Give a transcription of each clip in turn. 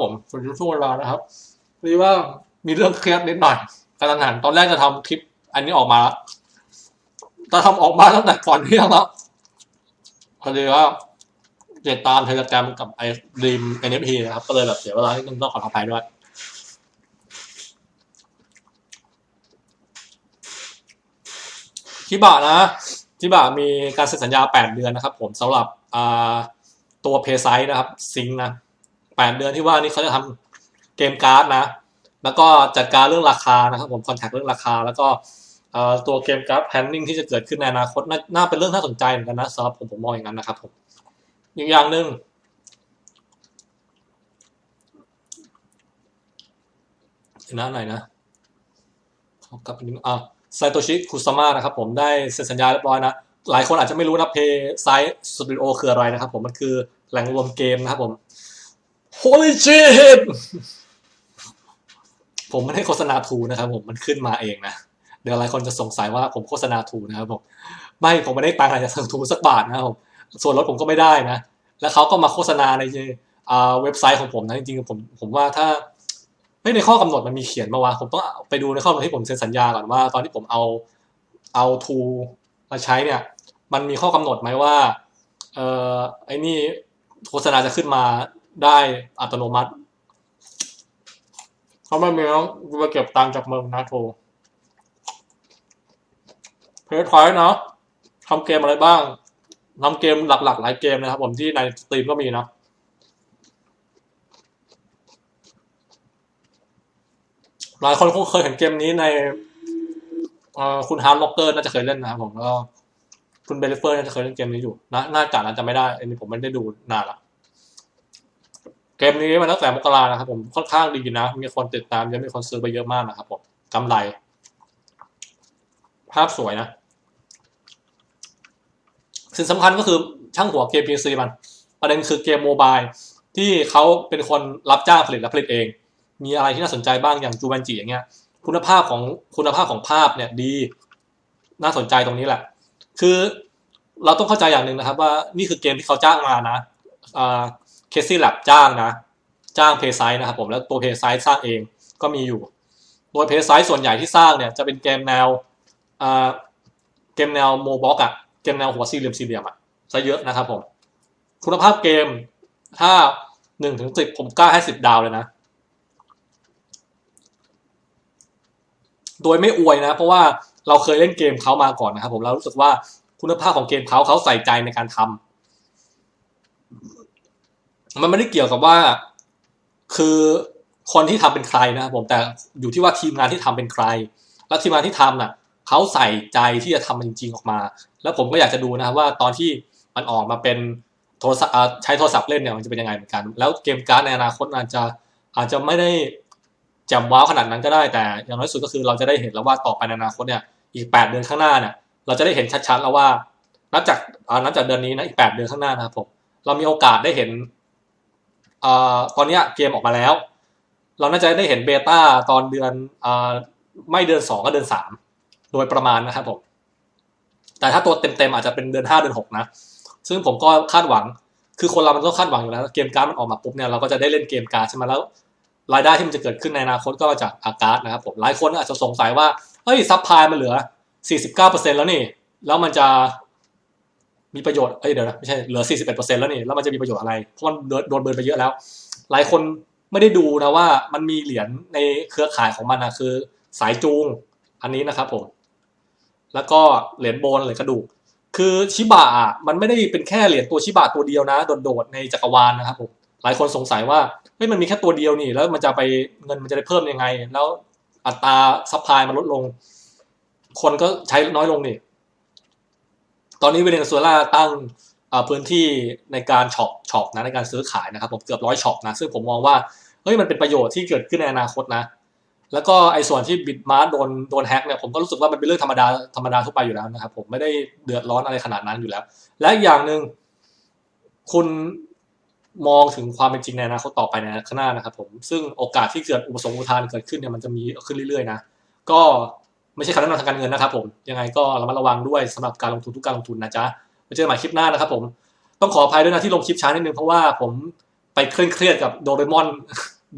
ผมสวัสดีช่วงเวลานะครับพอดีว่ามีเรื่องเครียดนิดหน่อยกระทันหันตอนแรกจะทำคลิป อันนี้ออกมาแล้วจะทำออกมาตั้งแต่ก่อนเที่ยงแล้วพอดีว่าติดตามเทเลกรมกับไอ้ดีม NFT นเอฟพีนะครับ ก็เลยแบบเสียเวลาที่นึงต้องขออภัยด้วยชิบะนะชิบะมีการเซ็นสัญญา 8 เดือนนะครับ ผมสำหรับตัวเพย์ไซต์นะครับ ซิงนะ 8เดือนที่ว่านี่เขาจะทำเกมการ์ดนะ แล้วก็จัดการเรื่องราคานะครับผมคอนแทคเรื่องราคา แล้วก็ตัวเกมการ์ดแพนนิ่งที่จะเกิดขึ้นในอนาคตนาน่าเป็นเรื่องน่าสนใจเหมือนกันนะสำหรับผมผมมองอย่างนั้นนะครับผมอีกอย่างหนึ่งนะไหนนะขอกลับไปนิดอะไซโตชิคุซามะนะครับผมได้เซ็นสัญญาเรียบร้อยนะ หลายคนอาจจะไม่รู้นะเพย์ไซสตูดิโอคืออะไรนะครับผมมันคือแหล่งรวมเกมนะครับผม Holy shit ผมไม่ได้โฆษณาทูนะครับผมมันขึ้นมาเองนะเดี๋ยวหลายคนจะสงสัยว่าผมโฆษณาทูนะครับผมไม่ผมไม่ได้ตังค์อะไรจากทูสักบาทนะครับผมส่วนลดผมก็ไม่ได้นะ แล้วเขาก็มาโฆษณาในอ่าเว็บไซต์ของผมนะจริงๆผมผมว่าถ้าไม่ในข้อกำหนดมันมีเขียนมาวะผมต้องไปดูในข้อกำหนดที่ผมเซ็นสัญญาก่อนว่า ตอนที่ผมเอาเอาทูมาใช้เนี่ย มันมีข้อกำหนดไหมว่าเออไอ้นี่โฆษณาจะขึ้นมา ได้อัตโนมัติเขาไม่มีแล้วกูไปเก็บตังค์จากเมืองนะโทรเพจไทยนาะทำเกมอะไรบ้างทำเกมหลัก ๆ หลายเกมนะครับ ผมที่ในสตรีมก็มีนะหลายคนคงเคยเห็นเกมนี้ในคุณฮาร์ดล็อกเกอร์น่าจะเคยเล่นนะครับผมแล้วก็คุณเบลเฟอร์น่าจะเคยเล่นเกมนี้อยู่นะน่าจะนะจะไม่ได้อันนี้ผมไม่ได้ดูนานละ เกมนี้มันตั้งแต่มกรานะครับผมค่อนข้างดีนะ มีคนติดตามเยอะมีคนซื้อไปเยอะมากนะครับผมกำไร ภาพสวยนะ สิ่งสำคัญก็คือช่างหัวเกม PC มัน ประเด็นคือเกมโมบายที่เขาเป็นคนรับจ้างผลิตและผลิตเอง มีอะไรที่น่าสนใจบ้างอย่างจูบันจิอย่างเงี้ย คุณภาพของคุณภาพของภาพเนี่ยดี น่าสนใจตรงนี้แหละ คือเราต้องเข้าใจอย่างหนึ่งนะครับ ว่านี่คือเกมที่เขาจ้างมานะ เคซี่แลบจ้างนะ จ้างเพย์ไซส์นะครับผมแล้วตัวเพย์ไซส์สร้างเองก็มีอยู่ โดยเพย์ไซส์ส่วนใหญ่ที่สร้างเนี่ยจะเป็นเกมแนวอ่าเกมแนวโมบ็อกอะเกมแนวหัวสี่เหลี่ยมสี่เหลี่ยมอะซะเยอะนะครับผมคุณภาพเกมถ้าหนึ่งถึงสิบผมกล้าให้สิบดาวเลยนะ โดยไม่อวยนะ เพราะว่าเราเคยเล่นเกมเขามาก่อนนะครับผมเรารู้สึกว่าคุณภาพของเกมเขาเขาใส่ใจในการทำ มันไม่ได้เกี่ยวกับว่า คือคนที่ทำเป็นใครนะครับผมแต่อยู่ที่ว่าทีมงานที่ทำเป็นใคร แล้วทีมงานที่ทำน่ะเขาใส่ใจที่จะทำมันจริง ๆ ออกมา แล้วผมก็อยากจะดูนะครับว่าตอนที่มันออกมาเป็นโทรศัพท์ใช้โทรศัพท์เล่นเนี่ยมันจะเป็นยังไงเหมือนกัน แล้วเกมการ์ดในอนาคตอาจจะอาจจะไม่ได้แจ่มว้าวขนาดนั้นก็ได้แต่อย่างน้อยสุดก็คือเราจะได้เห็นแล้วว่าต่อไปในอนาคตเนี่ยอีกแปดเดือนข้างหน้าเนี่ยเราจะได้เห็นชัดๆแล้วว่านับจากนับจากเดือนนี้นะอีกแปดเดือนข้างหน้านะครับผมเรามีโอกาสได้เห็น อ่าตอนนี้เกมออกมาแล้ว เราน่าจะได้เห็นเบต้าตอนเดือนอ่าไม่เดือนสองก็เดือนสามโดยประมาณนะครับผม แต่ถ้าตัวเต็มๆอาจจะเป็นเดือนห้าเดือนหกนะ ซึ่งผมก็คาดหวัง คือคนเรามันต้องคาดหวังอยู่แล้ว เกมการ์ดมันออกมาปุ๊บเนี่ยเราก็จะได้เล่นเกมการ์ดใช่ไหมแล้ว รายได้ที่มันจะเกิดขึ้นในอนาคตก็จากอาการ์ดนะครับผม หลายคนอาจจะสงสัยว่า เฮ้ยซับพลายมันเหลือ 49%แล้วนี่ แล้วมันจะ มีประโยชน์เอ้ยเดี๋ยวนะไม่ใช่เหลือ 41%แล้วนี่แล้วมันจะมีประโยชน์อะไร เพราะมันโดนเบิร์นไปเยอะแล้ว หลายคนไม่ได้ดูนะว่ามันมีเหรียญในเครือข่ายของมันนะคือ สายจูงอันนี้นะครับผมแล้วก็เหรียญโบนเหรียญกระดูก คือชิบะอะมันไม่ได้เป็นแค่เหรียญตัวชิบะตัวเดียวนะโดดๆในจักรวาลนะครับผมหลายคนสงสัยว่าเฮ้ยมันมีแค่ตัวเดียวนี่ แล้วมันจะไปเงินมันจะได้เพิ่มยังไง แล้วอัตราซัพพลายมันลดลง คนก็ใช้น้อยลงนี่ ตอนนี้เวเนซุเอลาตั้งพื้นที่ในการช็อปช็อปนะในการซื้อขายนะครับผมเกือบร้อยช็อปนะซึ่งผมมองว่าเฮ้ยมันเป็นประโยชน์ที่เกิดขึ้นในอนาคตนะ แล้วก็ไอ้ส่วนที่บิตมาร์โดนโดนแฮกเนี่ยผมก็รู้สึกว่ามันเป็นเรื่องธรรมดาธรรมดาทั่วไปอยู่แล้วนะครับผมไม่ได้เดือดร้อนอะไรขนาดนั้นอยู่แล้ว และอีกอย่างหนึ่งคุณมองถึงความเป็นจริงในอนาคตต่อไปในข้างหน้านะครับผมซึ่งโอกาสที่เกิดอุปสงค์อุทานเกิดขึ้นเนี่ยมันจะมีขึ้นเรื่อยๆนะก็ ไม่ใช่คำแนะนำทางการเงินนะครับผมยังไงก็ระมัดระวังด้วยสำหรับการลงทุนทุกการลงทุนนะจ๊ะไว้เจอกันใหม่คลิปหน้านะครับ ผมต้องขออภัยด้วยนะที่ลงคลิปช้านิดนึงเพราะว่าผมไปเคร่งเครียดกับโดเรมอน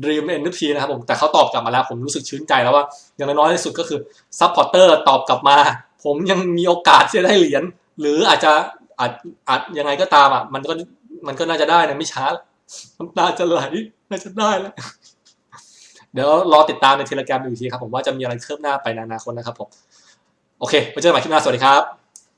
Dream NFT นะครับผมแต่เขาตอบกลับมาแล้ว ผมรู้สึกชื่นใจแล้วว่า อย่างน้อยที่สุดก็คือซัพพอร์เตอร์ตอบกลับมา ผมยังมีโอกาสที่จะได้เหรียญหรืออาจจะอาจอาจยังไงก็ตามอะมันก็มันก็น่าจะได้นะไม่ช้าน้ำตาจะไหลน่าจะได้แล้ว เดี๋ยวรอติดตามในเทเลกราฟดูอีกทีครับผมว่าจะมีอะไรคืบหน้าไปในอนาคตนะครับผม โอเคไว้เจอกันใหม่คลิปหน้า สวัสดีครับ